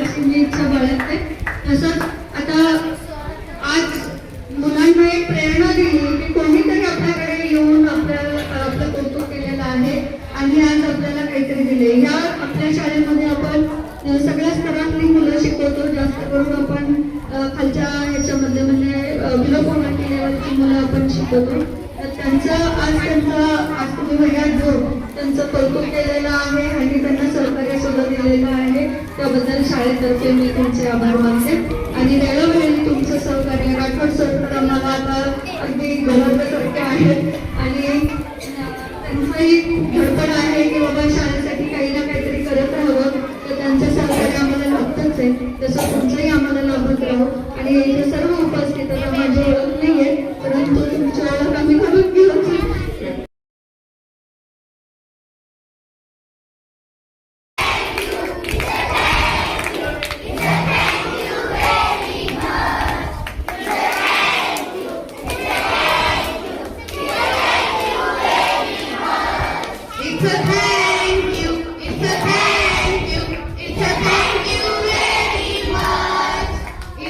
इच्छा बाळगते. तसंच आता आज मुलांना एक प्रेरणा दिली की कोणीतरी आपल्याकडे येऊन आपल्याला आपलं कौतुक केलेलं आहे आणि आज आपल्याला काहीतरी दिले ह्या आपल्या शाळेमध्ये आपण सगळ्या स्तरातली मुलं शिकवतो. जास्त करून आपण अ, खालच्या ह्याच्यामधले म्हणजे बिलो पोवर्टी लेवलची मुलं आपण शिकवतो. तर त्यांचं आज त्यांचा आज तुम्ही बघाल जो त्यांचं कौतुक केलेलं आहे आणि त्यांना सहकार्य सुद्धा दिलेलं आहे. त्याबद्दल शाळेतर्फे मी तुमचे आभार मानते. आणि वेळोवेळी तुमचं सहकार्य राठोड सर तर आता अगदी घरासारखे आहेत. आणि त्यांचंही खूप धडपड आहे की बाबा शाळेसाठी काही ना काहीतरी करत राहावं. तर त्यांचं सहकार्य आम्हाला लाभतच आहे. तसं तुमचंही आम्हाला लाभत राहावं. आणि सर्व उपस्थित